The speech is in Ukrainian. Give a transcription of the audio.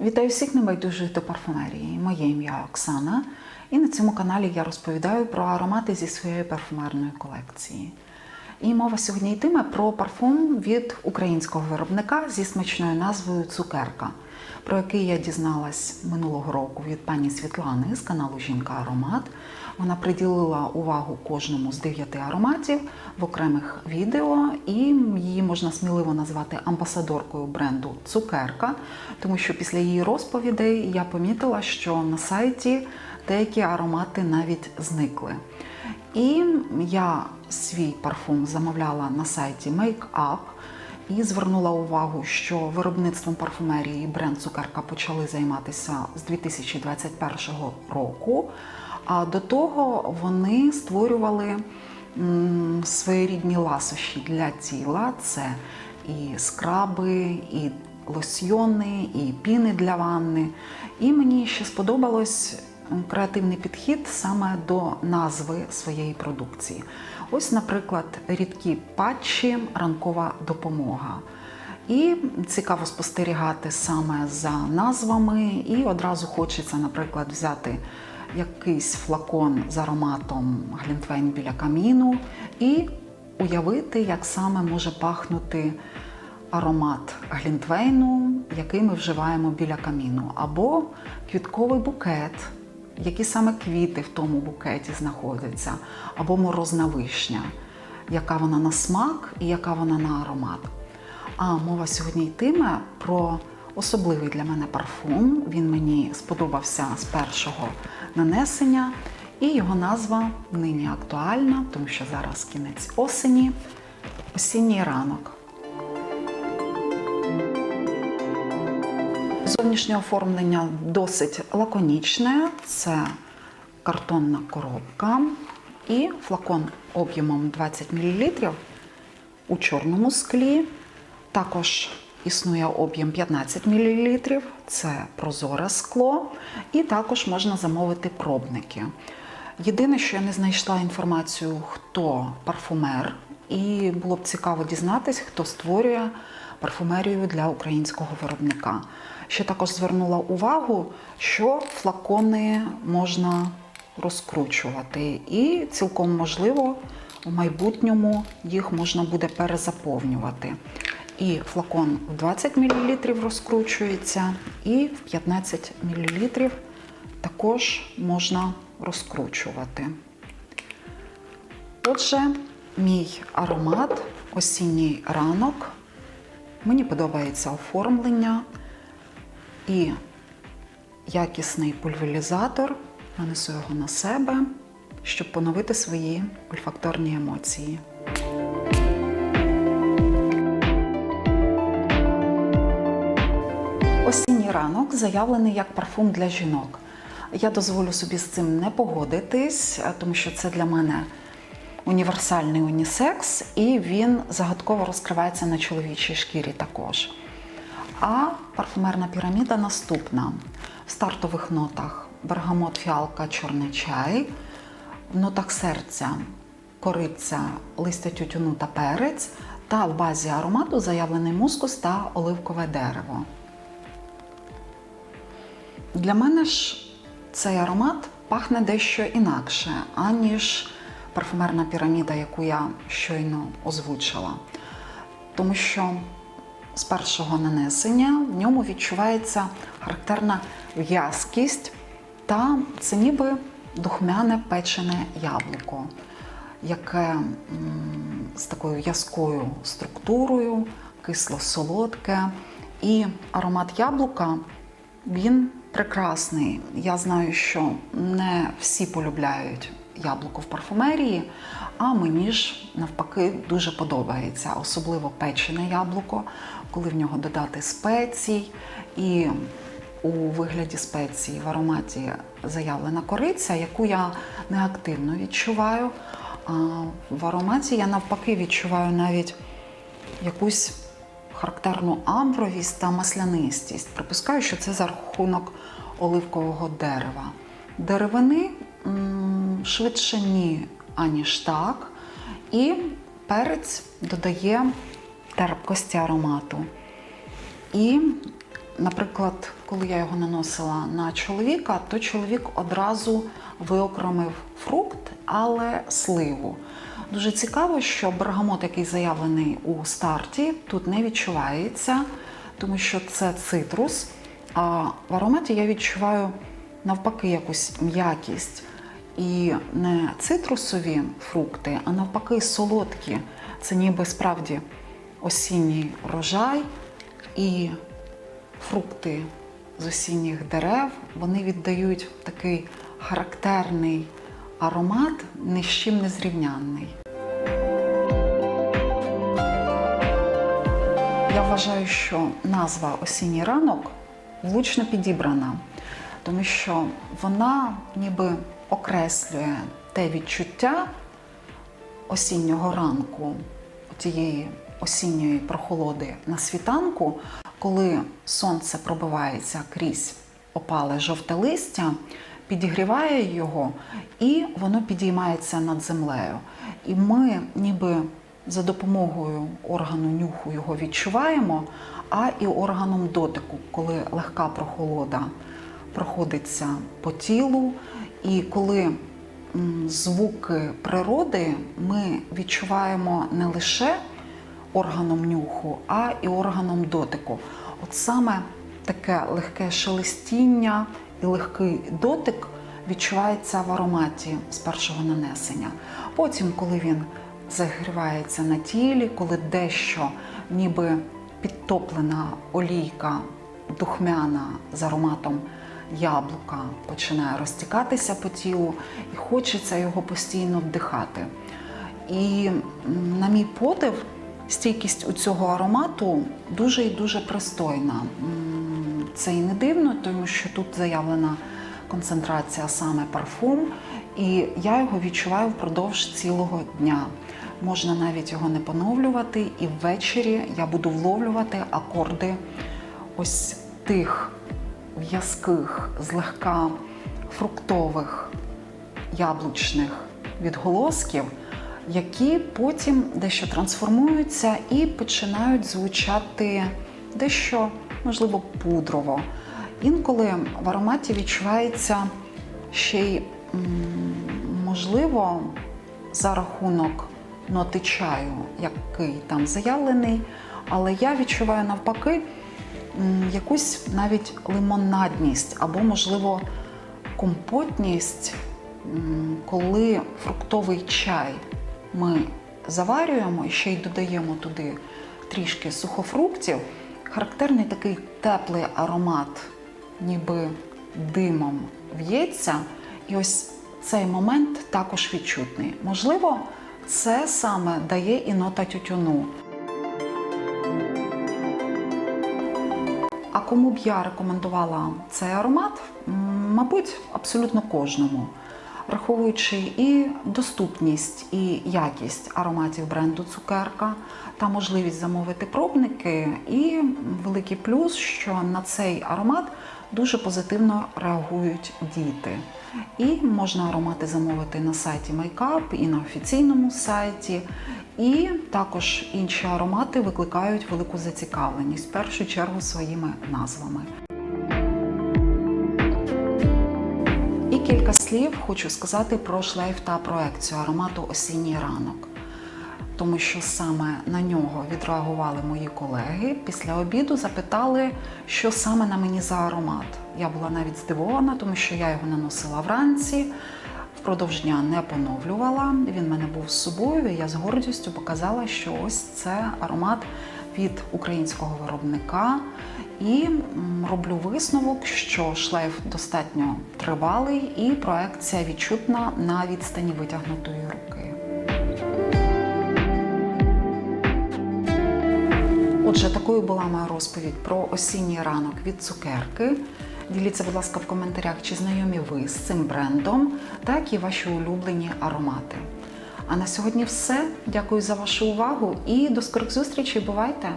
Вітаю всіх небайдужих до парфумерії. Моє ім'я Оксана, і на цьому каналі я розповідаю про аромати зі своєї парфумерної колекції. І мова сьогодні йтиме про парфум від українського виробника зі смачною назвою Цукерка, про який я дізналась минулого року від пані Світлани з каналу Жінка Аромат. Вона приділила увагу кожному з дев'яти ароматів в окремих відео, і її можна сміливо назвати амбасадоркою бренду Цукерка, тому що після її розповідей я помітила, що на сайті деякі аромати навіть зникли. І я свій парфум замовляла на сайті Make Up і звернула увагу, що виробництвом парфумерії бренд Цукерка почали займатися з 2021 року. А до того вони створювали своєрідні ласощі для тіла. Це і скраби, і лосьйони, і піни для ванни. І мені ще сподобалось креативний підхід саме до назви своєї продукції. Ось, наприклад, рідкі патчі, ранкова допомога. І цікаво спостерігати саме за назвами, і одразу хочеться, наприклад, взяти якийсь флакон з ароматом Глінтвейн біля каміну і уявити, як саме може пахнути аромат глінтвейну, який ми вживаємо біля каміну, або квітковий букет, які саме квіти в тому букеті знаходяться, або морозна вишня, яка вона на смак і яка вона на аромат. А мова сьогодні йтиме про особливий для мене парфум. Він мені сподобався з першого нанесення, і його назва нині актуальна, тому що зараз кінець осені, осінній ранок. Зовнішнє оформлення досить лаконічне. Це картонна коробка і флакон об'ємом 20 мл у чорному склі. Також існує об'єм 15 мл, це прозоре скло, і також можна замовити пробники. Єдине, що я не знайшла інформацію, хто парфумер, і було б цікаво дізнатися, хто створює парфумерію для українського виробника. Ще також звернула увагу, що флакони можна розкручувати, і цілком можливо у майбутньому їх можна буде перезаповнювати. І флакон в 20 мл розкручується, і в 15 мл також можна розкручувати. Отже, мій аромат осінній ранок. Мені подобається оформлення і якісний пульверізатор. Нанесу його на себе, щоб поновити свої ольфакторні емоції. Осінній ранок заявлений як парфум для жінок. Я дозволю собі з цим не погодитись, тому що це для мене універсальний унісекс, і він загадково розкривається на чоловічій шкірі також. А парфумерна піраміда наступна: в стартових нотах бергамот, фіалка, чорний чай, в нотах серця, кориця, листя тютюну та перець, та в базі аромату заявлений мускус та оливкове дерево. Для мене ж цей аромат пахне дещо інакше, аніж парфумерна піраміда, яку я щойно озвучила. Тому що з першого нанесення в ньому відчувається характерна в'язкість та це ніби духмяне печене яблуко, яке з такою в'язкою структурою, кисло-солодке. І аромат яблука він прекрасний. Я знаю, що не всі полюбляють яблуко в парфумерії, а мені ж навпаки дуже подобається, особливо печене яблуко, коли в нього додати спецій. І у вигляді спеції в ароматі заявлена кориця, яку я не активно відчуваю. А в ароматі я навпаки відчуваю навіть якусь характерну амбровість та маслянистість. Припускаю, що це за рахунок оливкового дерева. Деревини швидше ні, аніж так. І перець додає терпкості аромату. І наприклад, коли я його наносила на чоловіка, то чоловік одразу виокремив фрукт, але сливу. Дуже цікаво, що бергамот, який заявлений у старті, тут не відчувається, тому що це цитрус. А в ароматі я відчуваю навпаки якусь м'якість. І не цитрусові фрукти, а навпаки солодкі. Це ніби справді осінній врожай і фрукти з осінніх дерев. Вони віддають такий характерний аромат, ні з чим не зрівнянний. Я вважаю, що назва Осінній ранок влучно підібрана, тому що вона ніби окреслює те відчуття осіннього ранку, тієї осінньої прохолоди на світанку, коли сонце пробивається крізь опале жовте листя, підігріває його, і воно підіймається над землею. І ми ніби за допомогою органу нюху його відчуваємо, а і органом дотику, коли легка прохолода проходиться по тілу, і коли звуки природи ми відчуваємо не лише органом нюху, а і органом дотику. От саме таке легке шелестіння і легкий дотик відчувається в ароматі з першого нанесення. Потім, коли він загрівається на тілі, коли дещо ніби підтоплена олійка духмяна з ароматом яблука починає розтікатися по тілу, і хочеться його постійно вдихати. І на мій подив, стійкість у цього аромату дуже і дуже пристойна. Це і не дивно, тому що тут заявлена концентрація саме парфум, і я його відчуваю впродовж цілого дня. Можна навіть його не поновлювати, і ввечері я буду вловлювати акорди ось тих в'язких, злегка фруктових яблучних відголосків, які потім дещо трансформуються і починають звучати дещо, можливо, пудрово. Інколи в ароматі відчувається ще й, можливо, за рахунок ноти чаю, який там заявлений, але я відчуваю навпаки якусь навіть лимонадність або, можливо, компотність, коли фруктовий чай ми заварюємо і ще й додаємо туди трішки сухофруктів, характерний такий теплий аромат, ніби димом в'ється. І ось цей момент також відчутний. Можливо, це саме дає і нота тютюну. А кому б я рекомендувала цей аромат? Мабуть, абсолютно кожному. Враховуючи і доступність, і якість ароматів бренду Цукерка та можливість замовити пробники, і великий плюс, що на цей аромат дуже позитивно реагують діти. І можна аромати замовити на сайті Makeup і на офіційному сайті. І також інші аромати викликають велику зацікавленість, в першу чергу своїми назвами. І кілька слів хочу сказати про шлейф та проекцію аромату Осінній ранок. Тому що саме на нього відреагували мої колеги. Після обіду запитали, що саме на мені за аромат. Я була навіть здивована, тому що я його наносила вранці, впродовж дня не поновлювала. Він мене був з собою. і Я з гордістю показала, що ось це аромат від українського виробника. І роблю висновок, що шлейф достатньо тривалий і проекція відчутна на відстані витягнутої руки. Отже, такою була моя розповідь про осінній ранок від цукерки. Діліться, будь ласка, в коментарях, чи знайомі ви з цим брендом, так і ваші улюблені аромати. А на сьогодні все. Дякую за вашу увагу і до скорих зустрічей. Бувайте!